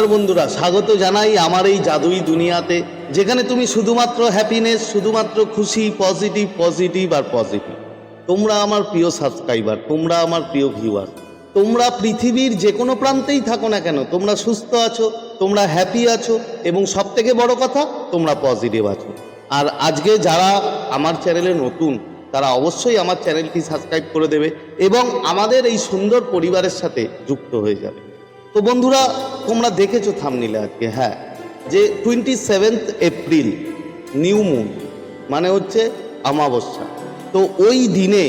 নমস্কার বন্ধুরা, স্বাগত জানাই আমার এই জাদুই দুনিয়াতে, যেখানে তুমি শুধুমাত্র হ্যাপিনেস শুধুমাত্র খুশি পজিটিভ পজিটিভ আর পজিটিভ তোমরা আমার প্রিয় সাবস্ক্রাইবার তোমরা আমার প্রিয় ভিউয়ার তোমরা পৃথিবীর যে কোনো প্রান্তেই থাকো না কেন, তোমরা সুস্থ আছো, তোমরা হ্যাপি আছো, এবং সব থেকে বড় কথা, তোমরা পজিটিভ আছো। আর আজকে যারা আমার চ্যানেলে নতুন, তারা অবশ্যই আমার চ্যানেলটি সাবস্ক্রাইব করে দেবে, এবং আমাদের এই সুন্দর পরিবারের সাথে যুক্ত হয়ে যাবে। তো বন্ধুরা, তোমরা দেখেছ থামনিলে আজকে হ্যাঁ যে twenty seventh April new moon মানে হচ্ছে অমাবস্যা। তো ওই দিনে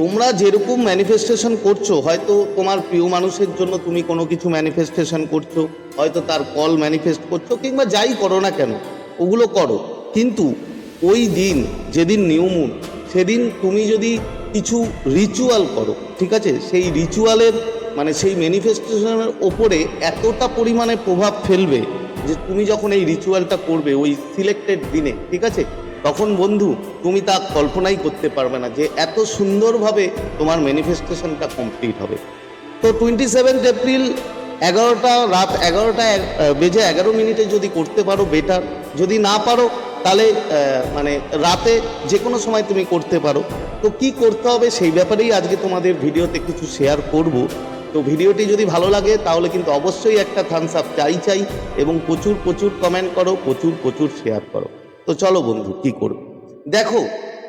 তোমরা যেরকম ম্যানিফেস্টেশন করছ, হয়তো তোমার প্রিয় মানুষের জন্য তুমি কোনো কিছু ম্যানিফেস্টেশন করছ, হয়তো তার কল ম্যানিফেস্ট করছ, কিংবা যাই করো না কেন, ওগুলো করো। কিন্তু ওই দিন, যেদিন নিউ মুন সেদিন তুমি যদি কিছু রিচুয়াল করো, ঠিক আছে, সেই রিচুয়ালের মানে সেই ম্যানিফেস্টেশনের ওপরে এতটা পরিমাণে প্রভাব ফেলবে যে তুমি যখন এই রিচুয়ালটা করবে, ওই সিলেক্টেড দিনে, ঠিক আছে? তখন বন্ধু, তুমি তা কল্পনাই করতে পারবে না যে এত সুন্দরভাবে তোমার ম্যানিফেস্টেশনটা কমপ্লিট হবে। তো টোয়েন্টি সেভেন্থ এপ্রিল এগারোটা, রাত এগারোটা বেজে এগারো মিনিটে যদি করতে পারো বেটার যদি না পারো, তাহলে মানে রাতে যে কোনো সময় তুমি করতে পারো। তো কি করতে হবে সেই ব্যাপারেই আজকে তোমাদের ভিডিওতে কিছু শেয়ার করব। তো ভিডিওটি যদি ভালো লাগে, তাহলে কিন্তু অবশ্যই একটা থামস আপ চাই চাই এবং প্রচুর প্রচুর কমেন্ট করো, প্রচুর প্রচুর শেয়ার করো। তো চলো বন্ধু, কি করবে? দেখো,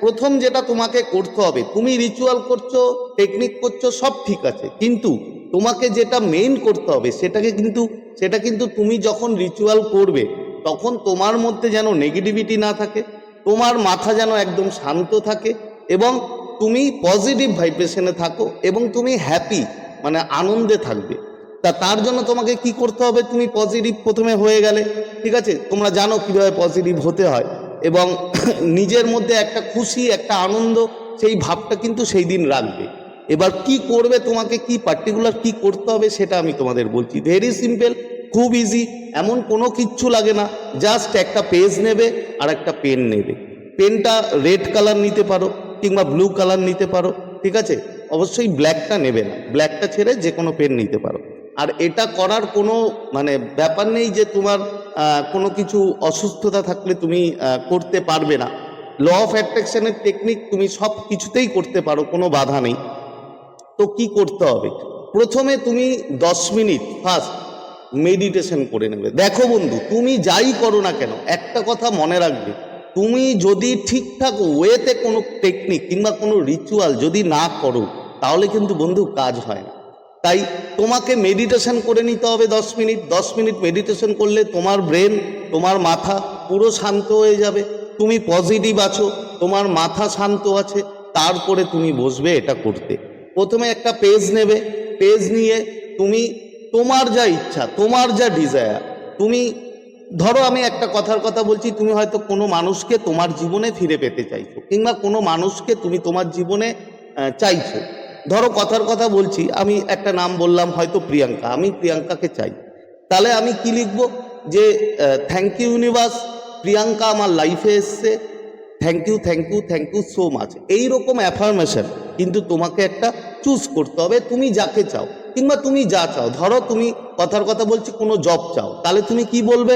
প্রথম যেটা তোমাকে করতে হবে, তুমি রিচুয়াল করছ টেকনিক করছ, সব ঠিক আছে। কিন্তু তোমাকে যেটা মেইন করতে হবে, সেটাকে কিন্তু, সেটা কিন্তু তুমি যখন রিচুয়াল করবে, তখন তোমার মধ্যে যেন নেগেটিভিটি না থাকে, তোমার মাথা যেন একদম শান্ত থাকে এবং তুমি পজিটিভ ভাইব্রেশনে থাকো এবং তুমি হ্যাপি মানে আনন্দে থাকবে। তা তার জন্য তোমাকে কি করতে হবে? তুমি পজিটিভ প্রথমে হয়ে গেলে, ঠিক আছে? তোমরা জানো কীভাবে পজিটিভ হতে হয়। এবং নিজের মধ্যে একটা খুশি, একটা আনন্দ, সেই ভাবটা কিন্তু সেই দিন রাখবে। এবার কি করবে, তোমাকে কি পার্টিকুলার কি করতে হবে সেটা আমি তোমাদের বলছি। ভেরি সিম্পল খুব ইজি এমন কোনো কিচ্ছু লাগে না। জাস্ট একটা পেজ নেবে আর একটা পেন নেবে। পেনটা রেড কালার নিতে পারো কিংবা ব্লু কালার নিতে পারো, ঠিক আছে? অবশ্যই ব্ল্যাকটা নেবে না। ব্ল্যাকটা ছেড়ে যে কোনো পেন নিতে পারো। আর এটা করার কোনো মানে ব্যাপার নেই যে তোমার কোনো কিছু অসুস্থতা থাকলে তুমি করতে পারবে না। ল অফ অ্যাট্রাকশনের টেকনিক তুমি সব কিছুতেই করতে পারো, কোনো বাধা নেই। তো কি করতে হবে? প্রথমে তুমি দশ মিনিট ফার্স্ট মেডিটেশন করে নেবে। দেখো বন্ধু, তুমি যাই করো না কেন, একটা কথা মনে রাখবে। তুমি যদি ঠিকঠাক ওয়েতে কোনো টেকনিক কিংবা কোনো রিচুয়াল যদি না করো তাহলে কিন্তু বন্ধু কাজ হয় না। তাই তোমাকে মেডিটেশন করে নিতে হবে দশ মিনিট। দশ মিনিট মেডিটেশন করলে তোমার ব্রেন তোমার মাথা পুরো শান্ত হয়ে যাবে। তুমি পজিটিভ আছো, তোমার মাথা শান্ত আছে, তারপরে তুমি বসবে এটা করতে। প্রথমে একটা পেজ নেবে। পেজ নিয়ে তুমি তোমার যা ইচ্ছা, তোমার যা ডিজায়ার তুমি ধরো আমি একটা কথার কথা বলছি, তুমি হয়তো কোনো মানুষকে তোমার জীবনে ফিরে পেতে চাইছো, কিংবা কোনো মানুষকে তুমি তোমার জীবনে চাইছো। ধরো কথার কথা বলছি, আমি একটা নাম বললাম, হয়তো প্রিয়াঙ্কা, আমি প্রিয়াঙ্কাকে চাই। তাহলে আমি কি লিখব? যে থ্যাংক ইউ ইউনিভার্স প্রিয়াঙ্কা আমার লাইফে এসছে thank you thank you thank you so much এইরকম অ্যাফার্মেশন কিন্তু তোমাকে একটা চুজ করতে হবে, তুমি যাকে চাও, কিংবা তুমি যা চাও। ধরো তুমি কথার কথা বলছি, কোনো জব চাও, তাহলে তুমি কি বলবে?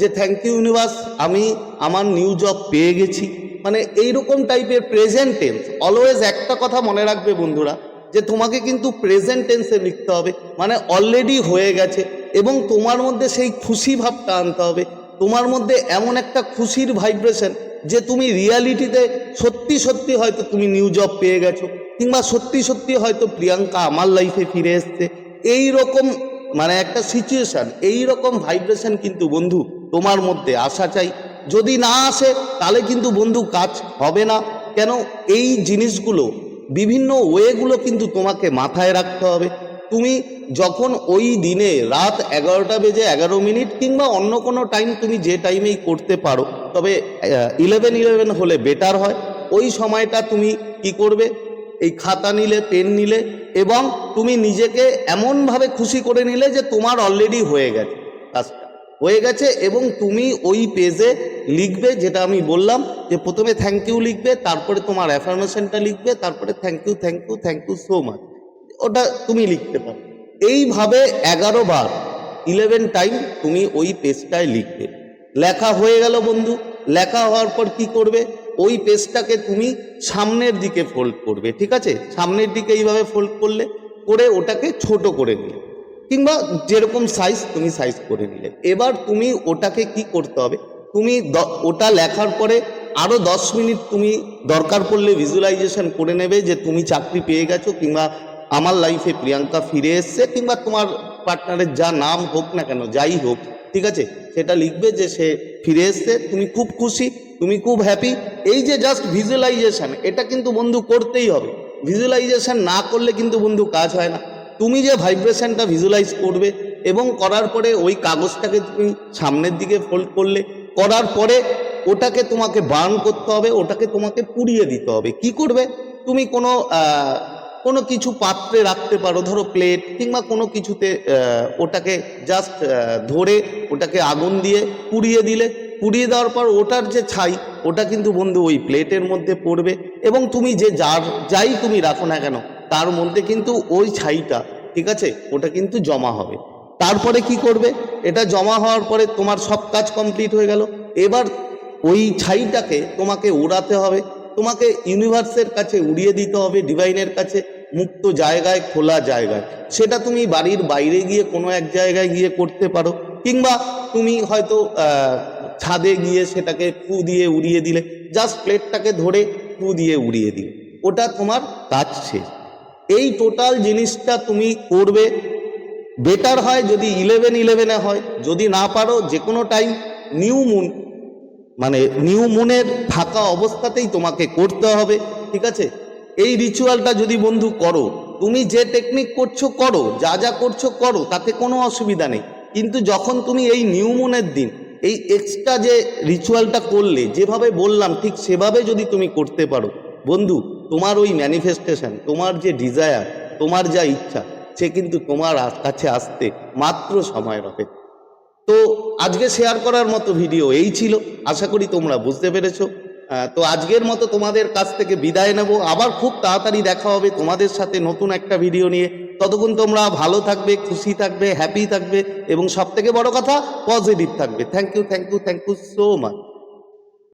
যে থ্যাংক ইউ ইউনিভার্স আমি আমার নিউ জব পেয়ে গেছি। মানে এইরকম টাইপের প্রেজেন্ট টেন্স অলওয়েজ একটা কথা মনে রাখবে বন্ধুরা, যে তোমাকে কিন্তু প্রেজেন্ট টেন্সে লিখতে হবে। মানে অলরেডি হয়ে গেছে এবং তোমার মধ্যে সেই খুশি ভাবটা আনতে হবে। তোমার মধ্যে এমন একটা খুশির ভাইব্রেশন যে তুমি রিয়ালিটিতে সত্যি সত্যি হয়তো তুমি নিউ জব পেয়ে গেছো, কিংবা সত্যি সত্যি হয়তো প্রিয়াঙ্কা আমার লাইফে ফিরে এসছে। এই রকম মানে একটা সিচুয়েশন এই রকম ভাইব্রেশন কিন্তু বন্ধু তোমার মধ্যে আসা চাই। যদি না আসে, তাহলে কিন্তু বন্ধু কাজ হবে না। কেন? এই জিনিসগুলো, বিভিন্ন ওয়েগুলো কিন্তু তোমাকে মাথায় রাখতে হবে। তুমি যখন ওই দিনে রাত এগারোটা বেজে এগারো মিনিট কিংবা অন্য কোনো টাইম তুমি যে টাইমেই করতে পারো, তবে ইলেভেন ইলেভেন হলে বেটার হয়। ওই সময়টা তুমি কি করবে? এই খাতা নিলে পেন নিলে এবং তুমি নিজেকে এমনভাবে খুশি করে নিলে যে তোমার অলরেডি হয়ে গেছে। হয়ে গেছে এবং তুমি ওই পেজে লিখবে যেটা আমি বললাম যে প্রথমে থ্যাংক ইউ লিখবে, তারপরে তোমার অ্যাফার্মেশনটা লিখবে, তারপরে thank you thank you thank you so much ওটা তুমি লিখতে পারো। এইভাবে এগারো বার ইলেভেন টাইম তুমি ওই পেজটায় লিখবে। লেখা হয়ে গেল বন্ধু। লেখা হওয়ার পর কি করবে? ওই পেজটাকে তুমি সামনের দিকে ফোল্ড করবে, ঠিক আছে? সামনের দিকে এইভাবে ফোল্ড করলে, করে ওটাকে ছোট করে নিলে। কিংবা যেরকম সাইজ তুমি সাইজ করে নিলে। এবার তুমি ওটাকে কি করতে হবে? তুমি ওটা লেখার পরে আরও দশ মিনিট তুমি দরকার পড়লে ভিজুয়ালাইজেশন করে নেবে যে তুমি চাকরি পেয়ে গেছো কিংবা আমার লাইফে প্রিয়াঙ্কা ফিরে এসছে কিংবা তোমার পার্টনারের যা নাম হোক না কেন, যাই হোক, ঠিক আছে? সেটা লিখবে যে সে ফিরে এসছে, তুমি খুব খুশি, তুমি খুব হ্যাপি এই যে জাস্ট ভিজুয়ালাইজেশন এটা কিন্তু বন্ধু করতেই হবে। ভিজুয়ালাইজেশন না করলে কিন্তু বন্ধু কাজ হয় না। তুমি যে ভাইব্রেশনটা ভিজুয়ালাইজ করবে এবং করার পরে ওই কাগজটাকে তুমি সামনের দিকে ফোল্ড করলে, করার পরে ওটাকে তোমাকে বার্ন করতে হবে, ওটাকে তোমাকে পুড়িয়ে দিতে হবে। কি করবে? তুমি কোনো কোনো কিছু পাত্রে রাখতে পারো, ধরো প্লেট কিংবা কোনো কিছুতে ওটাকে জাস্ট ধরে ওটাকে আগুন দিয়ে পুড়িয়ে দিলে। পুড়িয়ে দেওয়ার পর ওটার যে ছাই, ওটা কিন্তু বন্ধু ওই প্লেটের মধ্যে পড়বে এবং তুমি যে যার, যাই তুমি রাখো না কেন তার মধ্যে কিন্তু ওই ছাইটা, ঠিক আছে? ওটা কিন্তু জমা হবে। তারপরে কি করবে? এটা জমা হওয়ার পরে তোমার সব কাজ কমপ্লিট হয়ে গেল। এবার ওই ছাইটাকে তোমাকে উড়াতে হবে। তোমাকে ইউনিভার্সের কাছে উড়িয়ে দিতে হবে ডিভাইনের কাছে, মুক্ত জায়গায়, খোলা জায়গায়। সেটা তুমি বাড়ির বাইরে গিয়ে কোনো এক জায়গায় গিয়ে করতে পারো। কিংবা তুমি হয়তো ছাদে গিয়ে সেটাকে ফু দিয়ে উড়িয়ে দিলে। জাস্ট প্লেটটাকে ধরে ফু দিয়ে উড়িয়ে দিলে। ওটা তোমার কাজ শেষ। এই টোটাল জিনিসটা তুমি করবে। বেটার হয় যদি ইলেভেন ইলেভেনে হয়, যদি না পারো যে কোনো টাইম নিউ মুন মানে নিউ মুনের থাকা অবস্থাতেই তোমাকে করতে হবে, ঠিক আছে? এই রিচুয়ালটা যদি বন্ধু করো, তুমি যে টেকনিক করছ করো, যা যা করছ করো, তাতে কোনো অসুবিধা নেই। কিন্তু যখন তুমি এই নিউ মুনের দিন, এই এক্সট্রা যে রিচুয়ালটা করলে, যেভাবে বললাম ঠিক সেভাবে যদি তুমি করতে পারো। বন্ধু তোমার ওই ম্যানিফেস্টেশন তোমার যে ডিজায়ার তোমার যা ইচ্ছা, সে কিন্তু তোমার কাছে আসতে মাত্র সময়ের অপেক্ষা তো আজকে শেয়ার করার মতো ভিডিও এই ছিল। আশা করি তোমরা বুঝতে পেরেছ। তো আজকের মতো তোমাদের কাছ থেকে বিদায় নেব। আবার খুব তাড়াতাড়ি দেখা হবে তোমাদের সাথে নতুন একটা ভিডিও নিয়ে। ততক্ষণ তোমরা ভালো থাকবে, খুশি থাকবে হ্যাপি থাকবে এবং সব থেকে বড় কথা পজিটিভ থাকবে। Thank you thank you thank you so much